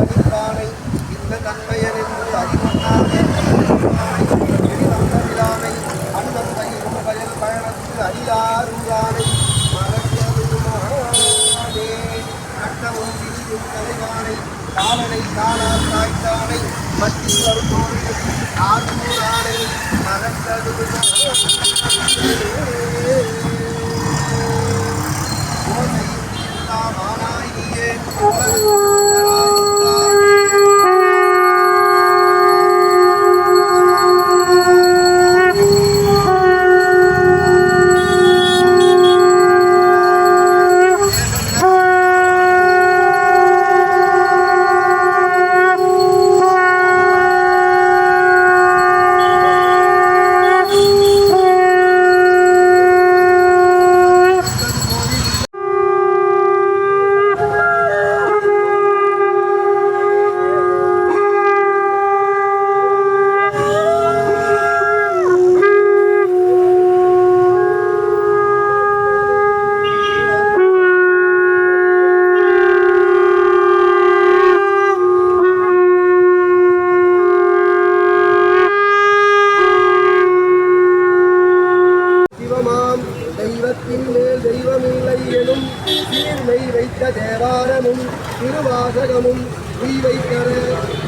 அறிந்தானை இந்த தன்மையன் என்று அறிவண்ணானே எதிர்த்தானை அந்தம் தயிரும் பயல் பயணத்து அறியாரூரானை மறந்ததுமானே கட்டவும் பிரியும் தலைவானை காலனை காணால் தாய்த்தானை மத்திய வருவோருக்கு ஆரூரானை மறந்ததுமானே மேல் தெய்வமில்லை எனும் சீர்மை வைத்த தேவாரமும் திருவாசகமும் தீ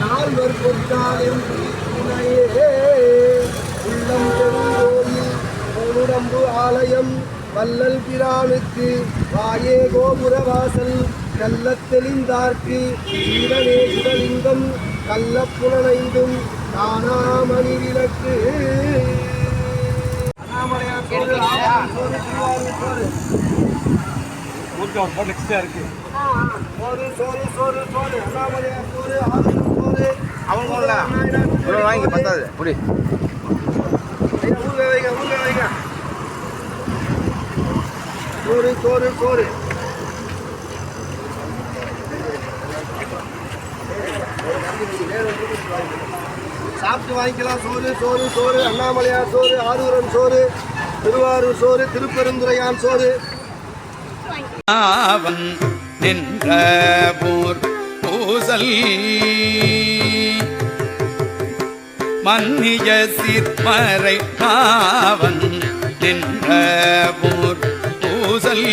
நால்வர் பொற்காலும் உள்ளம் பெருங்கோயில் பூனுடம்பு ஆலயம் வல்லல் பிரானுக்கு வாயே கோபுர வாசல் கல்ல தெளிந்தார்க்கு சீவனே சிவலிங்கம் கள்ளப்புலனைந்தும் தானாமணி விளக்கு. அண்ணாமலையார் கோவில், ஆவணம் சோறு, சோறு, சோறு, சோறு. அண்ணாமலையார் சோறு, ஆவணம் சோறு. அவன் இவ்வளோ வாங்கி பத்தாது புடி ஐயா, வைங்க, ஊர்ல வைங்க. சோறு சோறு சோறு சாப்பிட்டு வாங்கிக்கலாம். சோறு சோறு சோறு. அண்ணாமலையார் சோறு ஆரூரன் சோறு திருவாரூர் சோறு திருப்பெருந்துறையான் சோறு. நின்ற போர் பூசல். மன்னிய சிற்மறை அவன் நின்ற போர் பூசல்.